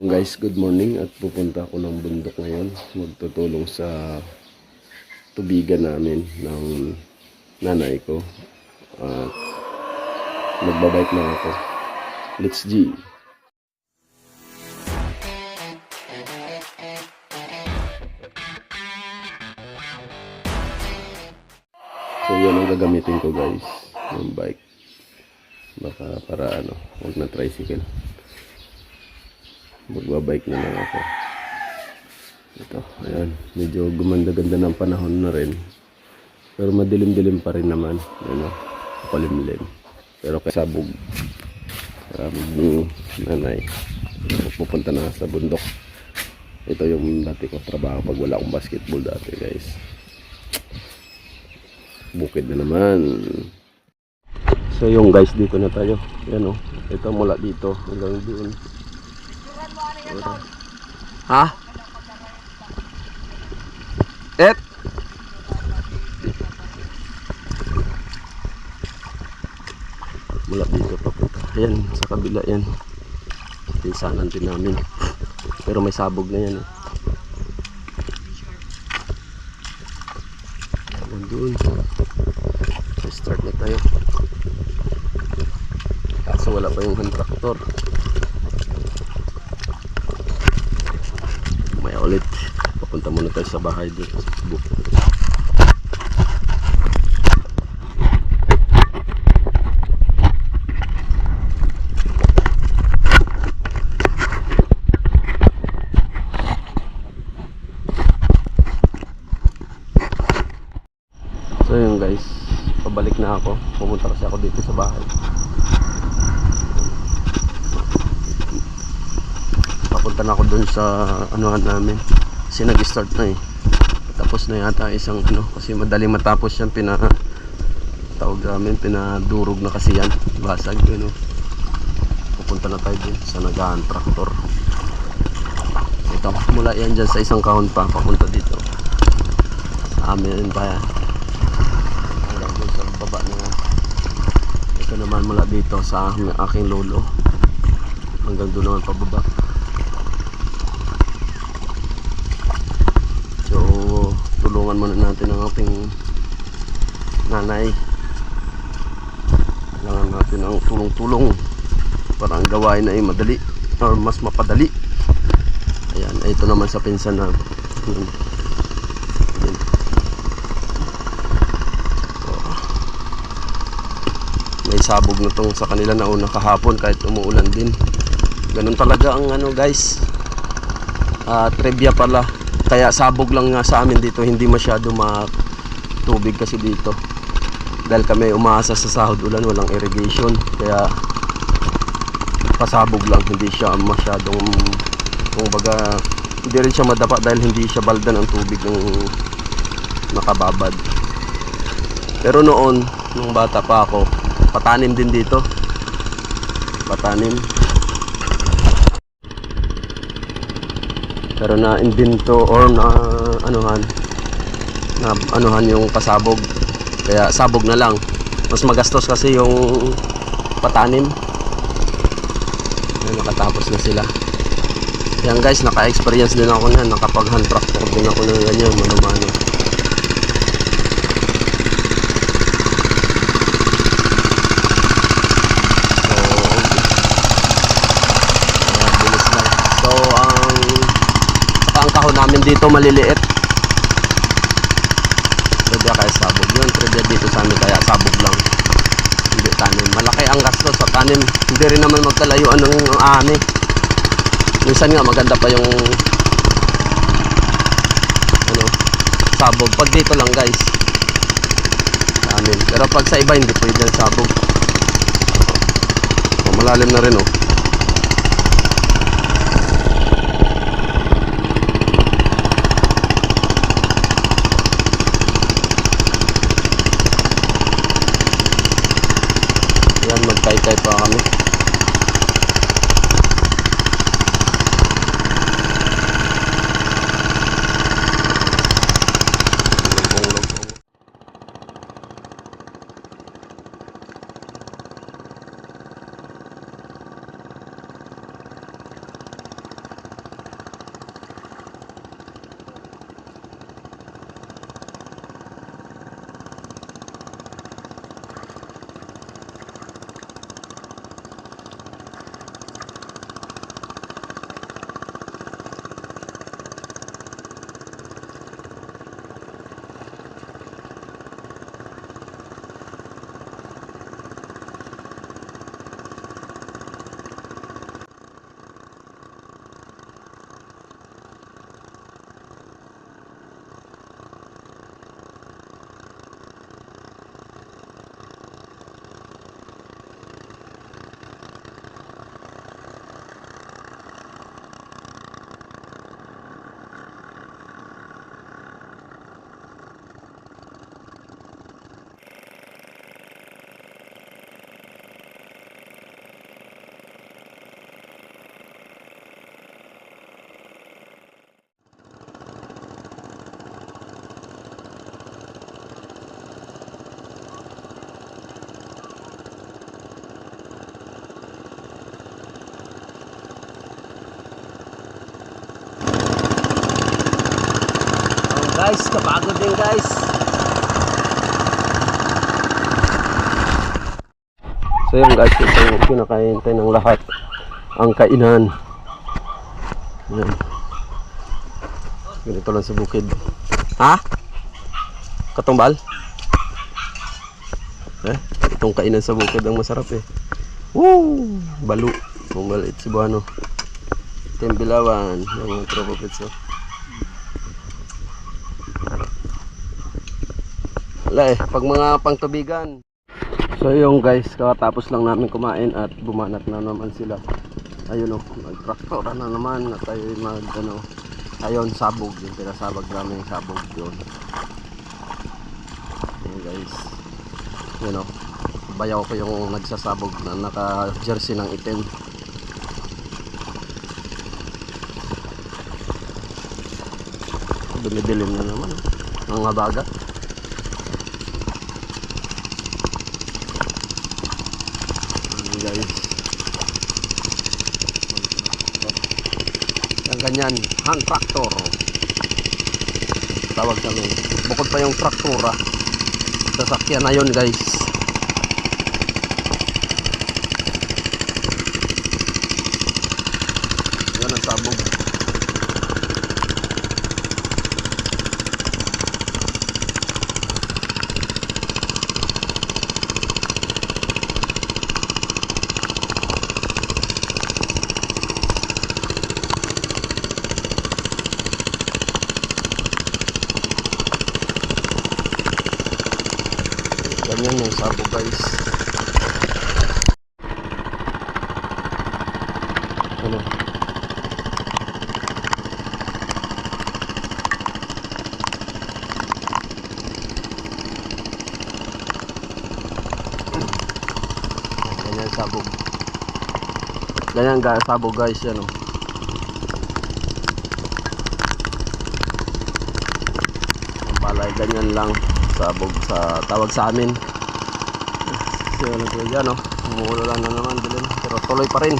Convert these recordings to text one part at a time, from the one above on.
Guys, good morning at pupunta ako ng bundok ngayon. Magtutulong sa tubigan namin ng nanay ko. At magbabike lang ako. Let's G. So yan ang gagamitin ko guys. Yung bike. Baka para ano, huwag na tricycle magbabike na lang ako. Ito, ayan. Medyo gumanda-ganda ng panahon na rin. Pero madilim-dilim pa rin naman ano, palimlim pero kasabog sabog nanay pupunta na sa bundok. Ito yung dati ko trabaho pag wala akong basketball dati guys. Bukid na naman. So yung guys dito na tayo. Yan o ito mula dito hanggang doon Ha? Et? Mula dito papunta. Ayan, sa kabila yan. Pinsanan din namin. Pero may sabog na yan. Eh. Nandun. Start na tayo. Kaso wala pa yung hand tractor. Ulit. Papunta muna tayo sa bahay doon. sa Facebook. So yun guys, pabalik na ako. Pumunta kasi ako dito sa bahay. Papunta na ako dun sa anuhan namin kasi nag-start na eh. Tapos na yata isang ano kasi madali matapos yan pina tawag namin pinadurog na kasi yan basag yun oh. pupunta na tayo dun sa nagahan traktor. Ito mula yan dyan sa isang kahon pa papunta dito. Sa amin pa yan hanggang dun sa baba na ito naman mula dito sa aking lolo. Hanggang doon naman pababa So, tulungan muna natin ang ating nanay. Kailangan natin ang tulong-tulong para ang gawain ay madali or mas mapadali. Ayan, ito naman sa pinsan na. So, may sabog na tong sa kanila na una kahapon kahit umuulan din. Ganun talaga ang ano guys. Ah, trivia pala kaya sabog lang nga sa amin dito hindi masyado matubig kasi dito. Dahil kami umaasa sa sahod ulan walang irrigation. Kaya pasabog lang hindi siya masyadong kung baga hindi rin siya madapa dahil hindi siya baldan ang tubig ng nakababad. Pero noon nung bata pa ako patanim din dito. Patanim pero na invento or na anuhan. Na anuhan yung pasabog. Kaya sabog na lang. Mas magastos kasi yung patanim. Ayan, nakatapos na sila. Yan guys naka-experience din ako na nakapag hand tractor din ako ng ganyan mano-mano so Ayan, bilis lang so ang kahon namin dito maliliit. Trivia kaya sabog yun. Trivia dito sa amin kaya sabog lang. Hindi tanim malaki ang gastos sa tanim hindi rin naman magkalayuan ng ani minsan nga maganda pa yung ano sabog. Pag dito lang guys. Sa amin. Pero pag sa iba hindi pwede sabog. Malalim na rin oh Yan, magtay-tay pa kami. Guys, kapagod din guys. So yun guys, ito yung pinakahintay ng lahat. Ang kainan. Yan. Ganito lang sa bukid. Ha? Katumbal? Eh, itong kainan sa bukid ang masarap eh. Woo! Balu. Kung maliit si Buano. Tembilawan. Yung mga tropa pits Wala pag mga pangtubigan. So yung guys, kakatapos lang namin kumain at bumanat na naman sila. Ayun oh, nagtraktora na naman at tayo mag ano, ayun sabog, yung pinasabag namin yung sabog yun. Ayun guys. Yun oh, bayaw ko yung nagsasabog na naka jersey ng itim. Dumidilim na naman oh. Ang habagat. Guys. Yung ganyan, hand tractor. Tawag kami. Bukod pa yung traktura. Sasakyan na yun guys. Yan ang sabog. Sabog guys. Ano? Ganyan sabog. Ganyan sabog guys yan oh. Ang palay ganyan lang sabog sa tawag sa amin. So ano po yan oh. Umuulo lang na naman dilim. Pero tuloy pa rin.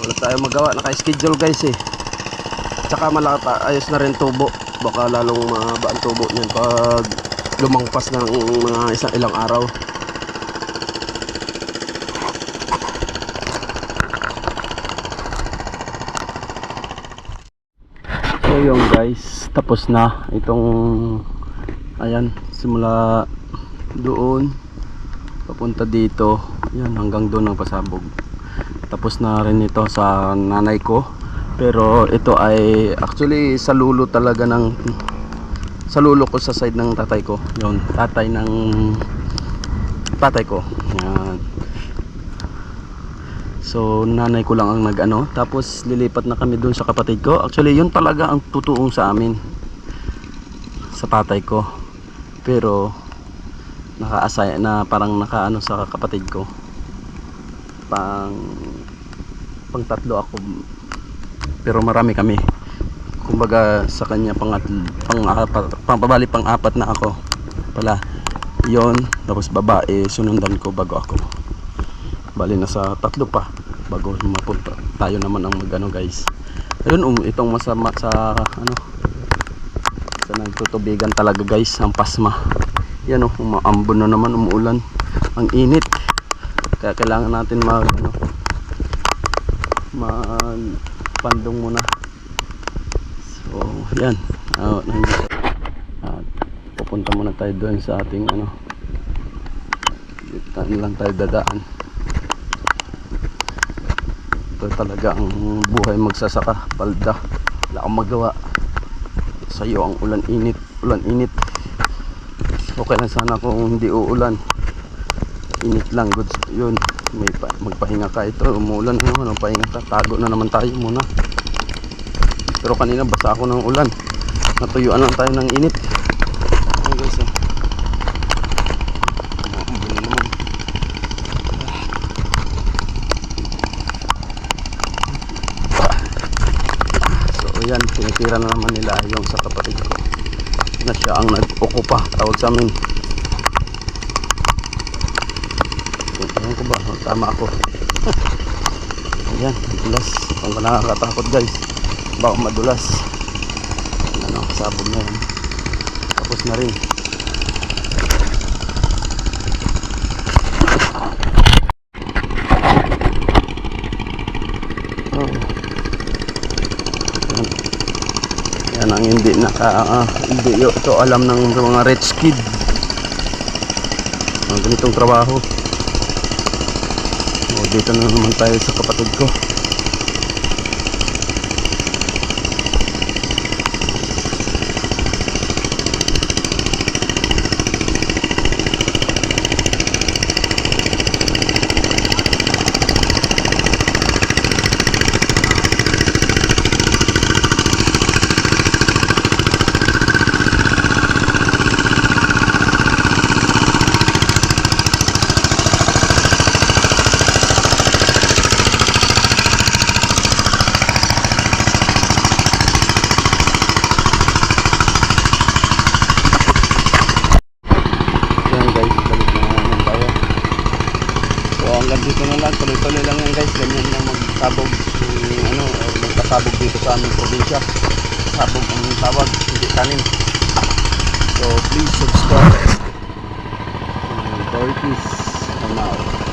Wala tayong magawa. Naka-schedule guys eh. Tsaka malata ayos na rin tubo. Baka lalong mahaba ang tubo niyan pag lumangpas ng mga isang ilang araw. So yung guys, tapos na itong ayan, simula doon papunta dito. Yan hanggang doon ang pasabog. Tapos na rin ito sa nanay ko. Pero ito ay actually sa lulo talaga ng sa lulo ko sa side ng tatay ko. Yon, tatay ng tatay ko. Yan. So nanay ko lang ang nag-ano tapos lilipat na kami doon sa kapatid ko. Actually yun talaga ang tutuong sa amin sa tatay ko. Pero naka-assign na parang nakaano sa kapatid ko. Pang pang tatlo ako pero marami kami. Kumbaga sa kanya pang pang apat, pang pabali pang apat na ako. Pala. Yon, tapos babae sunundan ko bago ako bali na sa tatlo pa bago mapunta tayo naman ang magano guys ayun um, itong masama sa ano sa nagtutubigan talaga guys ang pasma yan oh umaambon na naman umuulan. Ang init. Kaya kailangan natin mag ano mag pandong muna. So yan. Uh, uh, pupunta muna tayo doon sa ating ano dito lang tayo dadaan. Ito talaga ang buhay magsasaka palda. Wala akong magawa. Sa iyo ang ulan init ulan init okay lang sana kung hindi uulan. Init lang goods yun. May pa, magpahinga ka. Ito umuulan ano, ano pahinga ka. Tago na naman tayo muna. Pero kanina basa ako ng ulan. Natuyuan lang tayo ng init. Ayun guys na naman. So yan, tinitira na naman nila yung sa kapatid ko na siya ang nag-okupa, tawag sa amin. Ewan ko ba, tama ako. Ayan, madulas. Ang nakakatakot guys. Baka madulas. Ano, sabog na yan. Tapos na rin. Oh. Yan. Yan ang hindi naka ah, hindi yo to alam ng mga rich kid. Ang ganitong trabaho. Oh, dito na naman tayo sa kapatid ko. Yan guys, balik na naman tayo. So hanggang dito na lang, tuloy-tuloy lang yan guys. Ganyan lang magsabog, yung ano, or magkasabog dito sa aming probinsya. Sabog ang tawag, hindi tanim. So please subscribe. Dorothy's now.